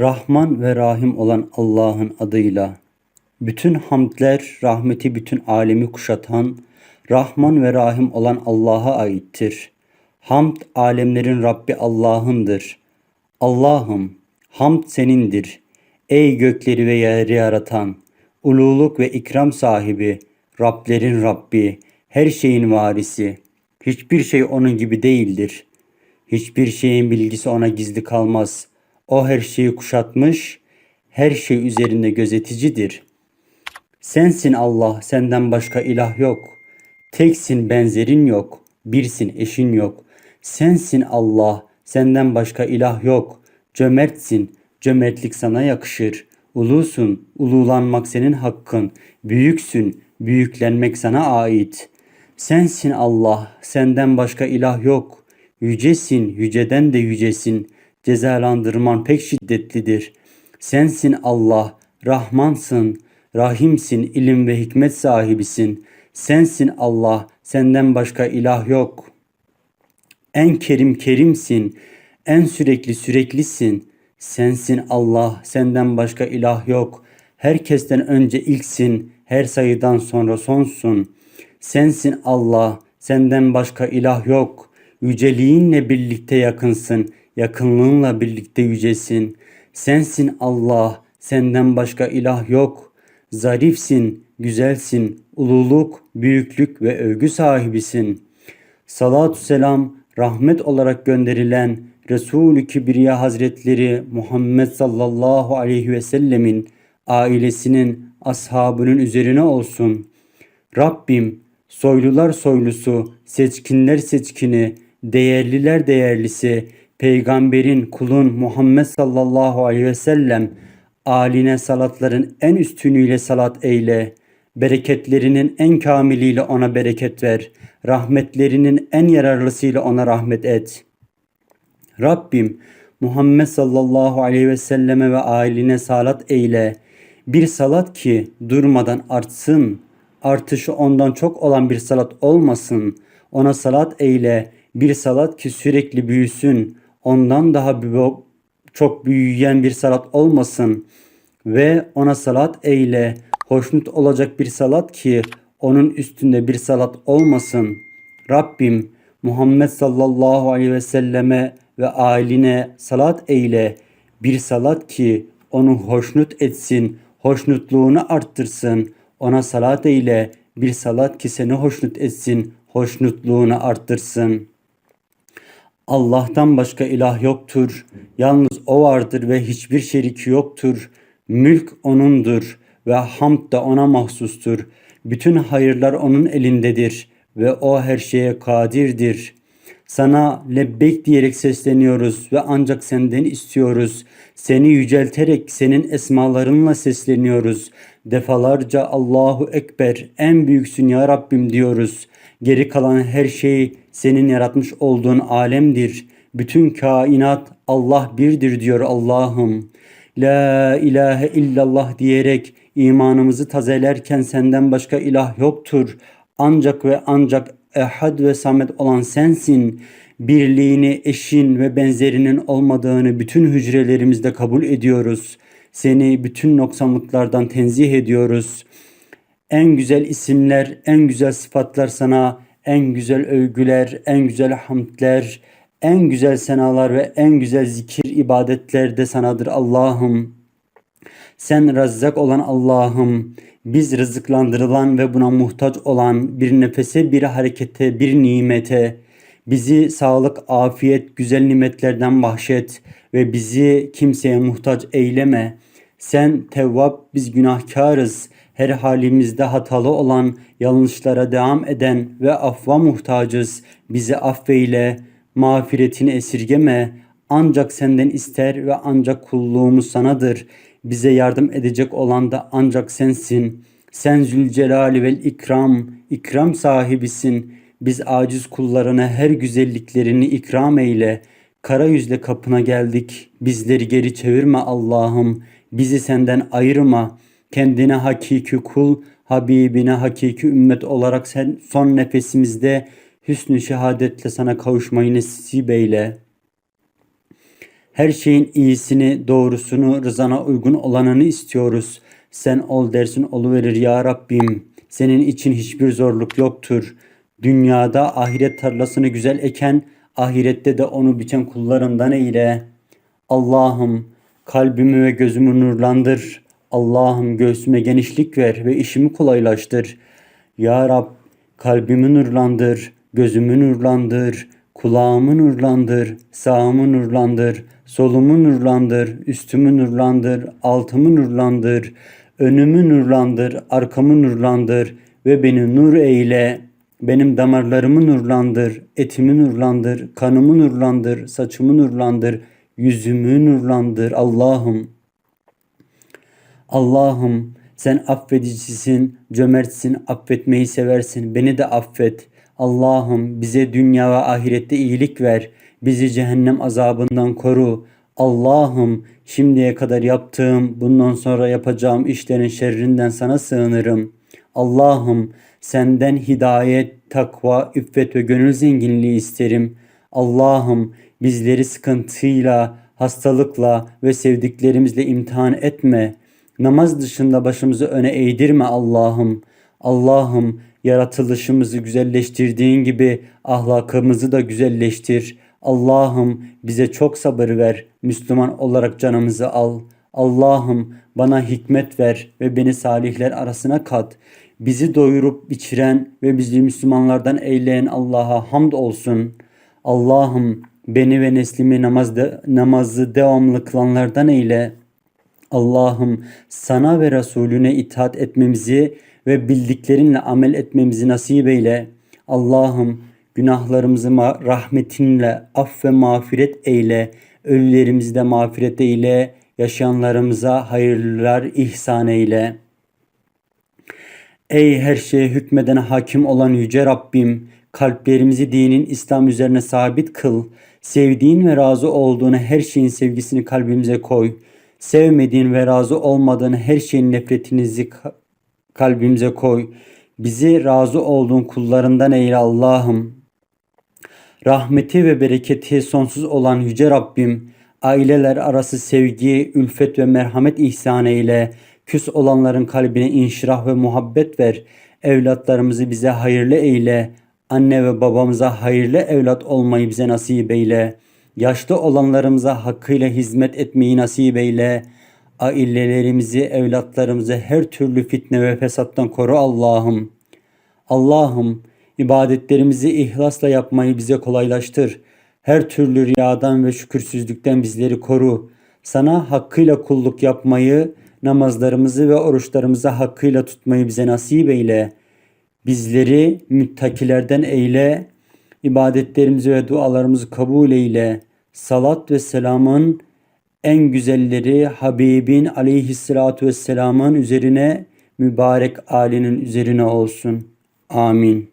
Rahman ve Rahim olan Allah'ın adıyla. Bütün hamdler, rahmeti bütün alemi kuşatan, Rahman ve Rahim olan Allah'a aittir. Hamd alemlerin Rabbi Allah'ındır. Allah'ım, hamd senindir. Ey gökleri ve yeri yaratan, ululuk ve ikram sahibi, Rablerin Rabbi, her şeyin varisi. Hiçbir şey onun gibi değildir. Hiçbir şeyin bilgisi ona gizli kalmaz. O her şeyi kuşatmış, her şey üzerinde gözeticidir. Sensin Allah, senden başka ilah yok. Teksin, benzerin yok. Birsin, eşin yok. Sensin Allah, senden başka ilah yok. Cömertsin, cömertlik sana yakışır. Ulusun, ululanmak senin hakkın. Büyüksün, büyüklenmek sana ait. Sensin Allah, senden başka ilah yok. Yücesin, yüceden de yücesin. Cezalandırman pek şiddetlidir. Sensin Allah, Rahmansın, Rahimsin, ilim ve hikmet sahibisin. Sensin Allah, senden başka ilah yok. En kerim kerimsin, en sürekli süreklisin. Sensin Allah, senden başka ilah yok. Herkesten önce ilksin, her sayıdan sonra sonsun. Sensin Allah, senden başka ilah yok. Yüceliğinle birlikte yakınsın, yakınlığınla birlikte yücesin. Sensin Allah, senden başka ilah yok. Zarifsin, güzelsin, ululuk, büyüklük ve övgü sahibisin. Salatü selam, rahmet olarak gönderilen Resul-i Kibriya Hazretleri Muhammed sallallahu aleyhi ve sellemin ailesinin, ashabının üzerine olsun. Rabbim soylular soylusu, seçkinler seçkini, değerliler değerlisi, peygamberin, kulun Muhammed sallallahu aleyhi ve sellem aline salatların en üstünüyle salat eyle. Bereketlerinin en kamiliyle ona bereket ver. Rahmetlerinin en yararlısıyla ona rahmet et. Rabbim Muhammed sallallahu aleyhi ve selleme ve ailine salat eyle. Bir salat ki durmadan artsın. Artışı ondan çok olan bir salat olmasın. Ona salat eyle. Bir salat ki sürekli büyüsün. Ondan daha çok büyüyen bir salat olmasın. Ve ona salat eyle. Hoşnut olacak bir salat ki onun üstünde bir salat olmasın. Rabbim Muhammed sallallahu aleyhi ve selleme ve ailine salat eyle. Bir salat ki onu hoşnut etsin, hoşnutluğunu arttırsın. Ona salat eyle. Bir salat ki seni hoşnut etsin, hoşnutluğunu arttırsın. Allah'tan başka ilah yoktur. Yalnız o vardır ve hiçbir şeriki yoktur. Mülk onundur ve hamd da ona mahsustur. Bütün hayırlar onun elindedir ve o her şeye kadirdir. Sana lebbek diyerek sesleniyoruz ve ancak senden istiyoruz. Seni yücelterek senin esmalarınla sesleniyoruz. Defalarca Allahu Ekber en büyüksün ya Rabbim diyoruz. Geri kalan her şey senin yaratmış olduğun alemdir. Bütün kainat Allah birdir diyor Allah'ım. La ilahe illallah diyerek imanımızı tazelerken senden başka ilah yoktur. Ancak ve ancak ehad ve samet olan sensin. Birliğini, eşin ve benzerinin olmadığını bütün hücrelerimizde kabul ediyoruz. Seni bütün noksanlıklardan tenzih ediyoruz. En güzel isimler, en güzel sıfatlar sana, en güzel övgüler, en güzel hamdler, en güzel senalar ve en güzel zikir ibadetler de sanadır Allah'ım. Sen Razzak olan Allah'ım, biz rızıklandırılan ve buna muhtaç olan bir nefese, bir harekete, bir nimete, bizi sağlık, afiyet, güzel nimetlerden bahşet ve bizi kimseye muhtaç eyleme. Sen tevvab, biz günahkarız. Her halimizde hatalı olan, yanlışlara devam eden ve affa muhtacız. Bizi affeyle, mağfiretini esirgeme. Ancak senden ister ve ancak kulluğumuz sanadır. Bize yardım edecek olan da ancak sensin. Sen Zülcelali vel ikram, ikram sahibisin. Biz aciz kullarına her güzelliklerini ikram eyle. Kara yüzle kapına geldik. Bizleri geri çevirme Allah'ım. Bizi senden ayırma. Kendine hakiki kul, Habibine hakiki ümmet olarak sen son nefesimizde hüsnü şehadetle sana kavuşmayı nasip eyle.'' Her şeyin iyisini, doğrusunu, rızana uygun olanını istiyoruz. Sen ol dersin oluverir ya Rabbim. Senin için hiçbir zorluk yoktur. Dünyada ahiret tarlasını güzel eken, ahirette de onu biçen kullarından eyle. Allah'ım kalbimi ve gözümü nurlandır. Allah'ım göğsüme genişlik ver ve işimi kolaylaştır. Ya Rab kalbimi nurlandır, gözümü nurlandır, kulağımı nurlandır, sağımı nurlandır, solumu nurlandır, üstümü nurlandır, altımı nurlandır, önümü nurlandır, arkamı nurlandır ve beni nur eyle. Benim damarlarımı nurlandır, etimi nurlandır, kanımı nurlandır, saçımı nurlandır, yüzümü nurlandır Allah'ım. Allah'ım sen affedicisin, cömertsin, affetmeyi seversin. Beni de affet. Allah'ım bize dünya ve ahirette iyilik ver. Bizi cehennem azabından koru. Allah'ım şimdiye kadar yaptığım, bundan sonra yapacağım işlerin şerrinden sana sığınırım. Allah'ım senden hidayet, takva, üffet ve gönül zenginliği isterim. Allah'ım bizleri sıkıntıyla, hastalıkla ve sevdiklerimizle imtihan etme. Namaz dışında başımızı öne eğdirme Allah'ım. Allah'ım yaratılışımızı güzelleştirdiğin gibi ahlakımızı da güzelleştir. Allah'ım bize çok sabır ver. Müslüman olarak canımızı al. Allah'ım bana hikmet ver ve beni salihler arasına kat. Bizi doyurup içiren ve bizi Müslümanlardan eyleyen Allah'a hamd olsun. Allah'ım beni ve neslimi namazda, namazı devamlı kılanlardan eyle. Allah'ım sana ve Resulüne itaat etmemizi ve bildiklerinle amel etmemizi nasip eyle. Allah'ım günahlarımızı rahmetinle aff ve mağfiret eyle. Ölülerimizi de mağfiret eyle. Yaşayanlarımıza hayırlar ihsan eyle. Ey her şeye hükmeden hakim olan yüce Rabbim, kalplerimizi dinin İslam üzerine sabit kıl. Sevdiğin ve razı olduğun her şeyin sevgisini kalbimize koy. Sevmediğin ve razı olmadığın her şeyin nefretinizi ka- kalbimize koy. Bizi razı olduğun kullarından eyle Allah'ım. Rahmeti ve bereketi sonsuz olan Yüce Rabbim, aileler arası sevgi, ülfet ve merhamet ihsan eyle. Küs olanların kalbine inşirah ve muhabbet ver. Evlatlarımızı bize hayırlı eyle. Anne ve babamıza hayırlı evlat olmayı bize nasip eyle. Yaşlı olanlarımıza hakkıyla hizmet etmeyi nasip eyle. Ailelerimizi, evlatlarımızı her türlü fitne ve fesattan koru Allah'ım. Allah'ım ibadetlerimizi ihlasla yapmayı bize kolaylaştır. Her türlü riyadan ve şükürsüzlükten bizleri koru. Sana hakkıyla kulluk yapmayı, namazlarımızı ve oruçlarımızı hakkıyla tutmayı bize nasip eyle. Bizleri müttakilerden eyle. İbadetlerimizi ve dualarımızı kabul eyle. Salat ve selamın en güzelleri Habibin aleyhissalatu vesselamın üzerine mübarek alinin üzerine olsun. Amin.